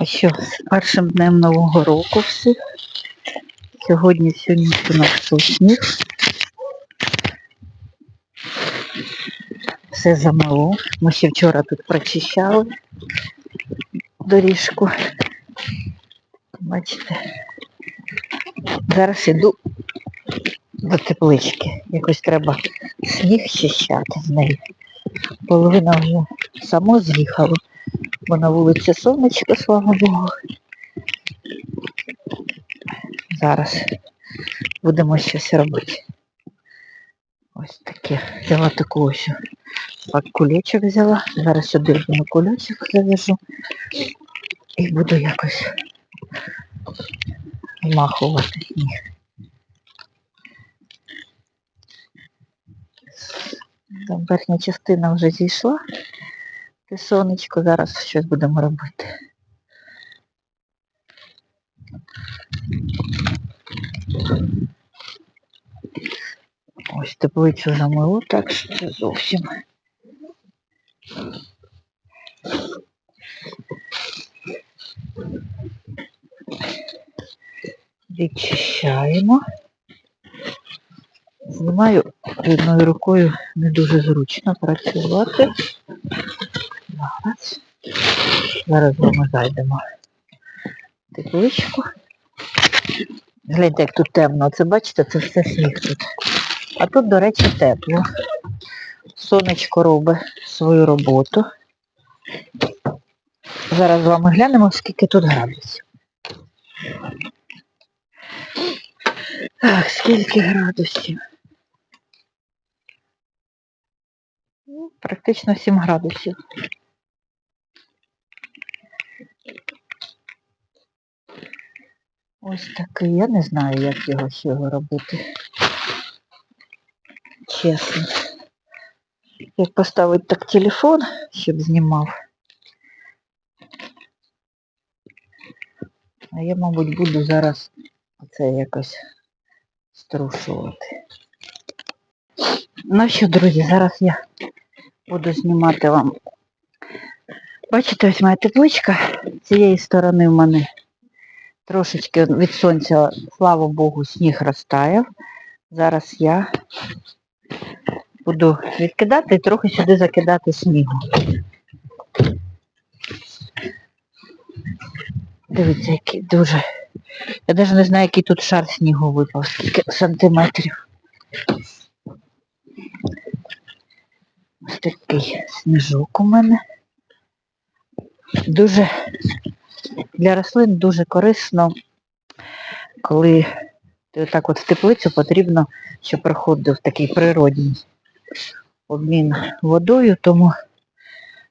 А що, з першим днем Нового року всіх. Сьогодні сьогодні у нас тут сніг. Все замало. Ми ще вчора тут прочищали доріжку. Бачите. Зараз іду до теплички. Якось треба сніг чищати з неї. Половина вже само з'їхала, бо на вулиці сонечко, слава Богу. Зараз будемо щось робити. Ось таке. Взяла таку ось пак кулечок взяла. Зараз сюди одну кулечок завяжу і буду якось вмахувати сніг. Там верхня частина вже зійшла. Це сонечко, зараз щось будемо робити. Ось теплицю замило, так що це зовсім. Відчищаємо. Знімаю одною рукою не дуже зручно працювати. Зараз. Вами зайдемо в тепличку. Гляньте, як тут темно. Це бачите, це все сніг тут. А тут, до речі, тепло. Сонечко робить свою роботу. Зараз з вами глянемо, скільки тут градусів. Так, скільки градусів? Ну, Практично 7 градусів. Ось такий, я не знаю, як його з цього робити. Чесно. Як поставити так телефон, щоб знімав. А я, мабуть, буду зараз це якось струшувати. Ну що, друзі, зараз я буду знімати вам. Бачите, ось моя тепличка. З цієї сторони в мене трошечки від сонця, слава Богу, сніг розтаяв. Зараз я буду відкидати і трохи сюди закидати снігу. Дивіться, який дуже. Я навіть не знаю, який тут шар снігу випав, скільки сантиметрів. Ось такий сніжок у мене. Дуже для рослин дуже корисно, коли ти отак от в теплицю потрібно, щоб проходив такий природній обмін водою, тому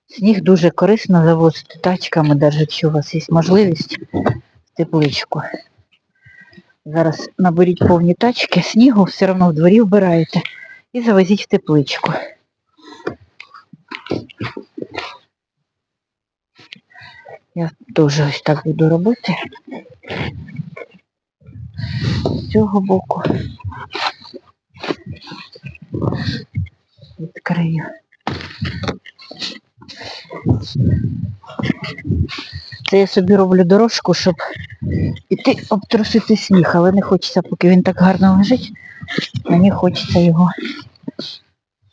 сніг дуже корисно завозити тачками, навіть якщо у вас є можливість в тепличку. Зараз наберіть повні тачки, снігу, все одно в дворі вбираєте і завезіть в тепличку. Я теж ось так буду робити. З цього боку. Відкрию. Це я собі роблю дорожку, щоб іти обтрусити сніг, але не хочеться, поки він так гарно лежить, мені хочеться його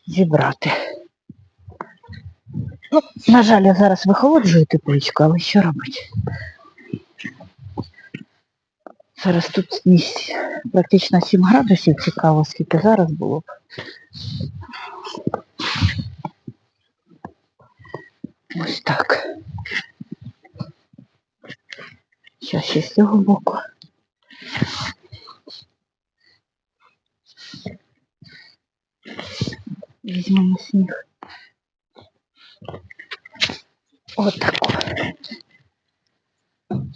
зібрати. Ну, на жаль, я зараз вихолоджую тепличку, але що робити? Зараз тут практично 7 градусів, цікаво, скільки зараз було б. Ось так. Зараз ще з цього боку. Візьмемо сніг. Отако.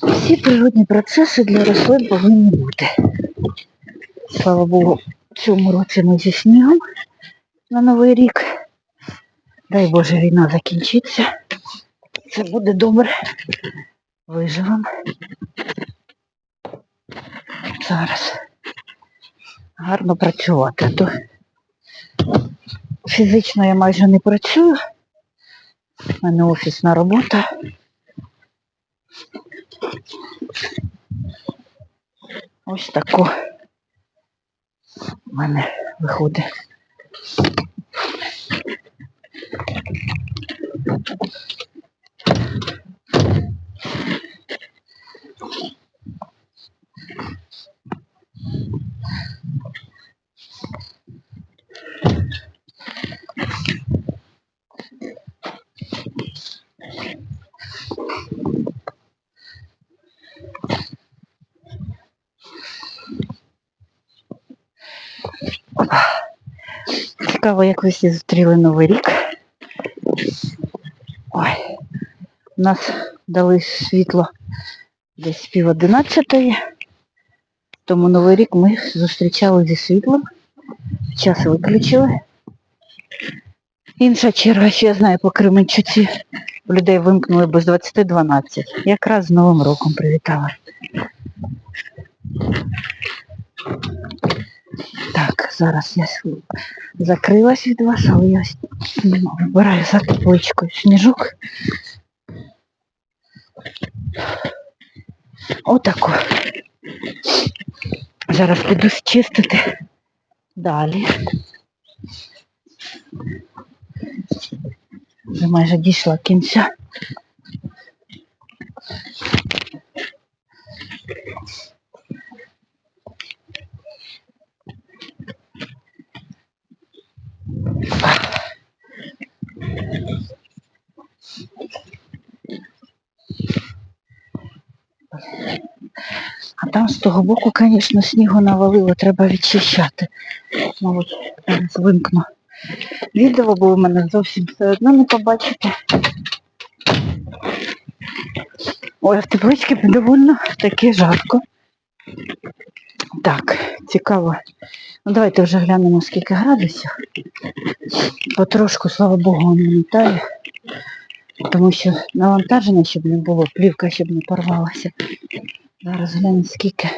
Всі природні процеси для рослин повинні бути. Слава Богу, в цьому році ми зі снігом на Новий рік. Дай Боже, війна закінчиться. Це буде добре. Виживемо. Зараз. Гарно працювати. То фізично я майже не працюю. У мене офісна робота. Ось таку в мене виходить. Цікаво, як ви всі зустріли Новий рік. Ой, у нас дали світло десь пів одинадцятої, тому Новий рік ми зустрічали зі світлом. Час виключили. Інша черга, що я знаю по Кременчуці, людей вимкнули без 20.12. Якраз з Новим роком привітала. Так, зараз я закрилась від вас, але я ну, вибираю за тепличкою сніжок. Отако. Зараз піду чистити. Далі. Вже майже дійшла кінця. А там з того боку, звісно, снігу навалило, треба відчищати. Мабуть, зараз вимкну відео, бо ви мене зовсім все одно не побачите. Ой, в тепличці довольно таки жарко. Так, цікаво. Ну давайте вже глянемо скільки градусів. Потрошку, слава Богу, не літає. Тому що навантаження, щоб не було, плівка, щоб не порвалася. Зараз глянемо скільки.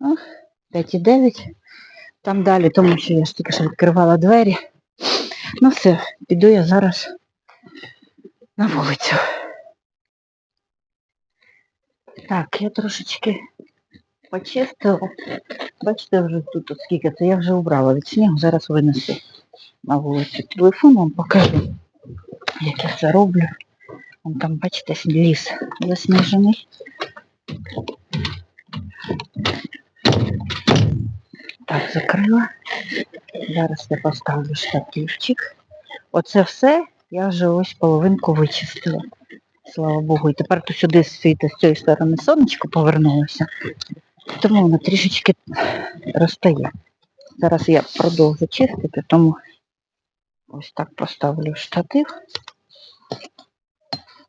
О, 5,9. Там далі, тому що я ж тільки що відкривала двері. Ну все, піду я зараз на вулицю. Так, я трошечки почистила. Бачите, вже тут скільки це я вже убрала від снігу, зараз винесу на вулицю. Телефон вам покажу, як я це роблю. Вон там, бачите, ліс засніжений. Так, закрила. Зараз я поставлю штативчик. Оце все я вже ось половинку вичистила. Слава Богу. І тепер тут сюди світить з цієї сторони сонечко повернулося. Тому воно трішечки розтає. Зараз я продовжу чистити, тому ось так поставлю штатив.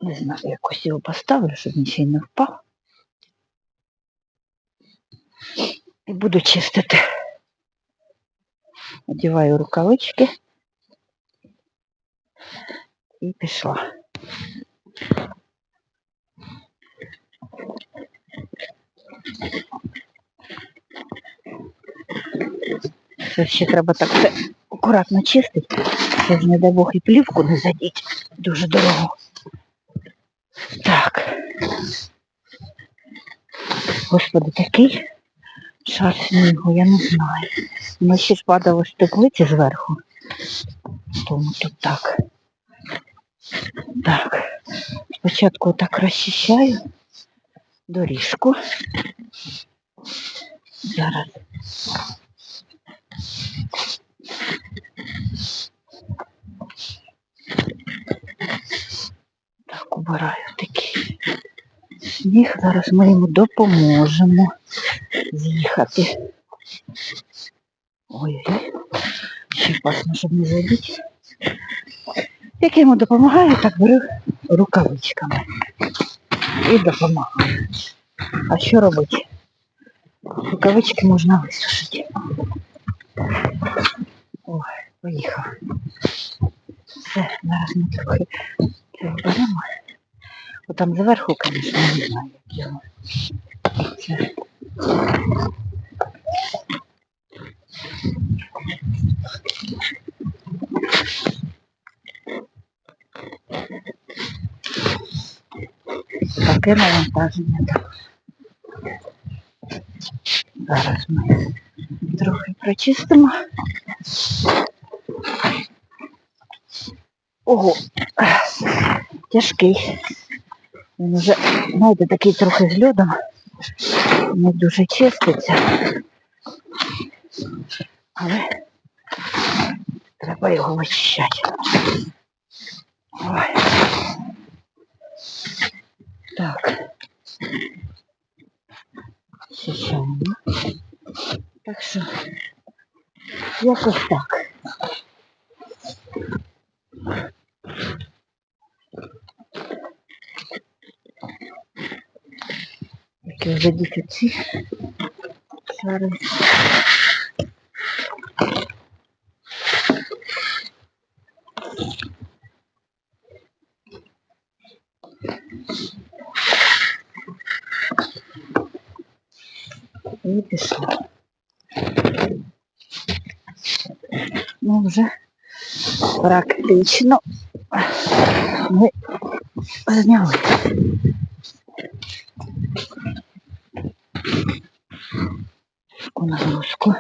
Не знаю, якось його поставлю, щоб він ще не впав. І буду чистити. Одіваю рукавички і пішла. Це ще треба так все акуратно чистити. Ж, не дай Бог, і плівку не задіть. Дуже дорого. Так. Господи, такий шар снігу, я не знаю. Ми ще ж падало з теплиці зверху. Тому тут так. Так. Спочатку так розчищаю доріжку. Зараз. Так, убираю такий сніг. Зараз ми йому допоможемо з'їхати. Ой-ой-ой. Ще опасно, щоб не забити. Як я йому допомагаю, так беру рукавичками. І допомагаю. А що робити? Рукавички можна висушити. Ой, поїхав. Все, зараз ми трохи цього беремо. Отам зверху, звісно, не знаю, як його. Це. Таке навантаження. там. Зараз ми трохи прочистимо. Ого, тяжкий. Він вже, знаєте, такий трохи з льодом. Не дуже чиститься. Але треба його вичищати. Ой. Так. Очищаємо. Так що якось так. Які вже дітоці. Зараз. І пішло. Ну, вже практично ми зняли. Таку нагрузку.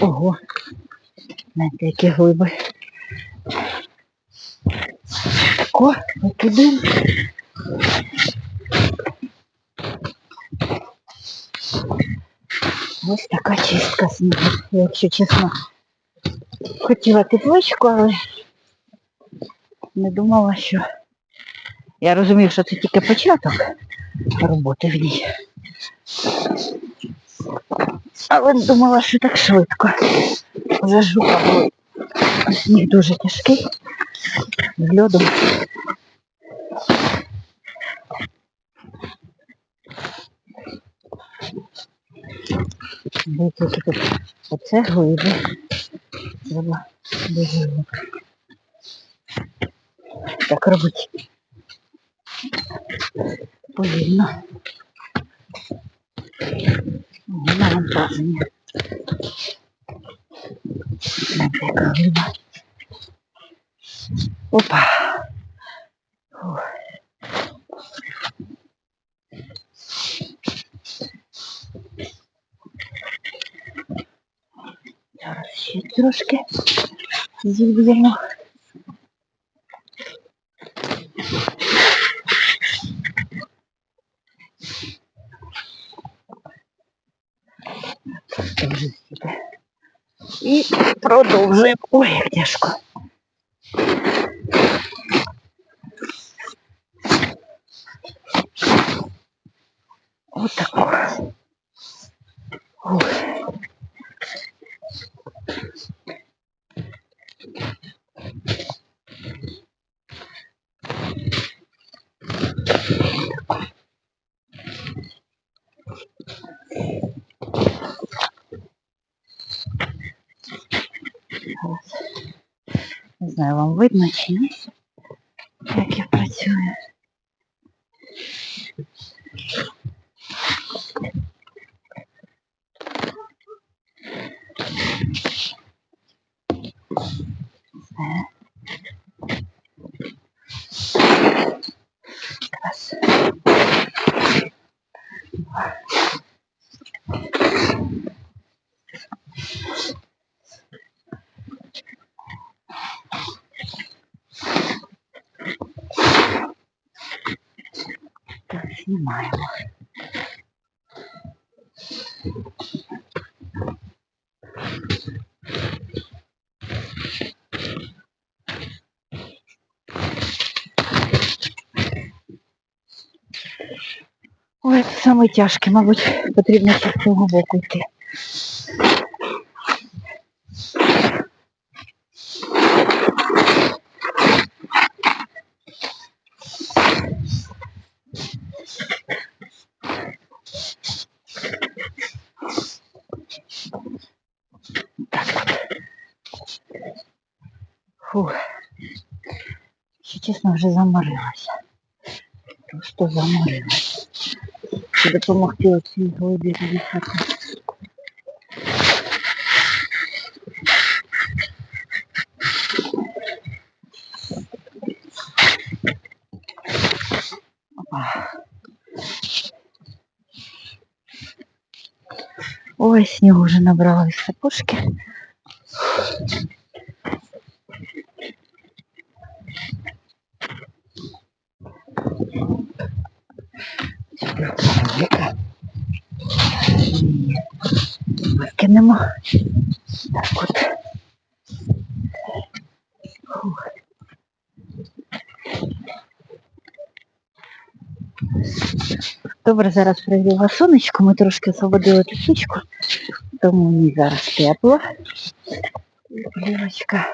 Ого, знаєте, які глиби. Тако, викидаємо. Ось така чистка снігу. Якщо чесно, хотіла тепличку, але не думала, що... Я розумію, що це тільки початок роботи в ній. Але не думала, що так швидко. Вже жука була. Дуже тяжкий. З льодом. Дивіться, тут оце глиби. Треба дуже глибоко. Так робить. Повільно. Ні, навантаження. Знаєте, яка глиба. Опа. Фух. Зараз ще трошки зіб'ємо. Це продовжуємо. Ой, як тяжко. Отако. Ой. Зараз. Не знаю, вам видно чи ні, як я працюю. Знімаємо. Ой, це саме мабуть, потрібно з цього боку йти. Честно, уже вже Что Просто заморилася. Допомогти оцій голубі виїхати. Ой, снігу вже набрали з сапожки. Викинемо. Так от. Добре, зараз пригріла сонечко, ми трошки освободили тепличку, тому мені зараз тепло. Плівочка.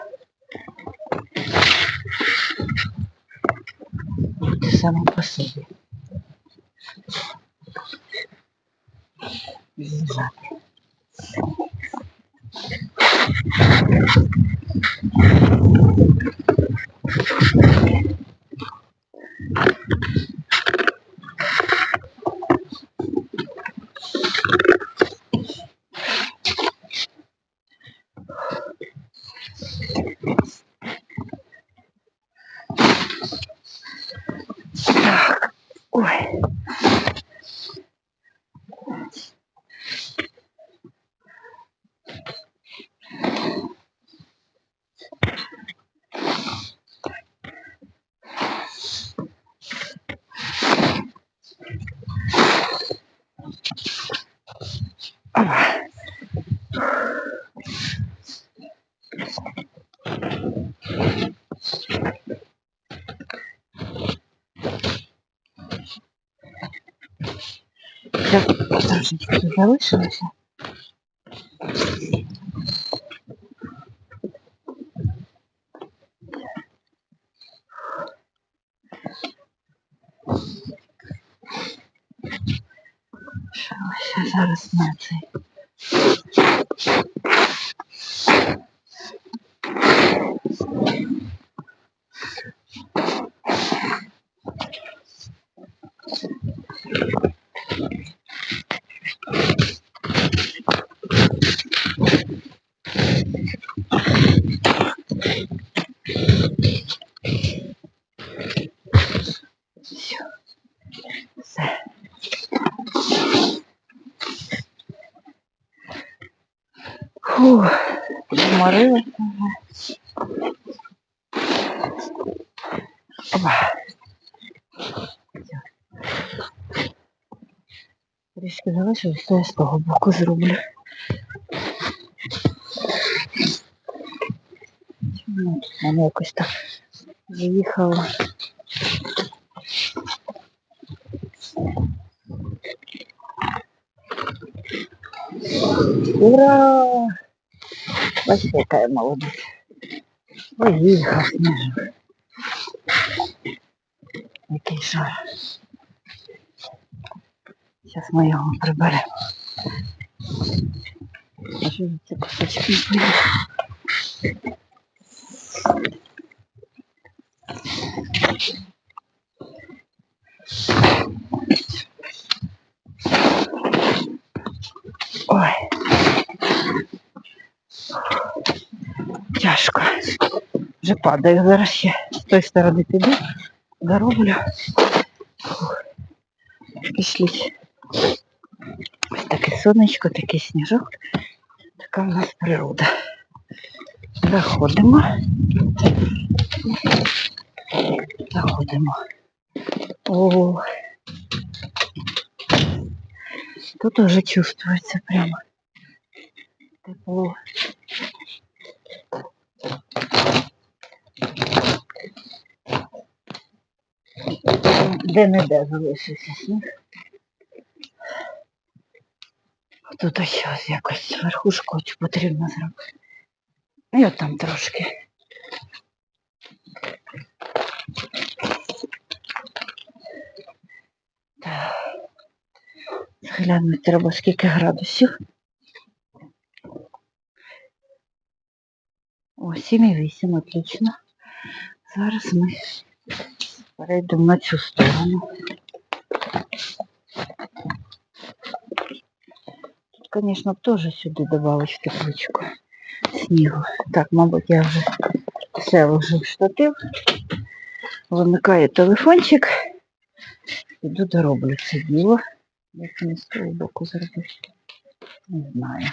Буде саме по собі. Злізати. Так, ой. Опа. Так, трошечки залишилося. Лишилося зараз на цей. Все. Все. Фух, Опа. Все. Трішки залишилось, то я з того боку зроблю. Чому воно якось так заїхало? Ура! Бачите, яка Ой, Поїхав сніжок. Який жар. Зараз ми його приберемо. Це кусочки не поїде. Ой. Тяжко. Вже падаю. Зараз ще з тої сторони піду, дороблю. Пішліть. Ось таке сонечко, такий сніжок. Така в нас природа. Заходимо. Заходимо. О, тут уже чувствуется прямо тепло. Де-не-де залишився сніг. Тут ось ось якось верхушку потрібно зробити. І от там трошки. Так. Глянути треба скільки градусів. О, 7,8, отлично. Зараз ми перейдемо на цю сторону. Тут, звісно, б теж сюди додали тепличку снігу. Так, мабуть, я вже все вложив в штатив. Вимикаю телефончик. Іду дороблю це діло. Як не з того боку зробити. Не знаю.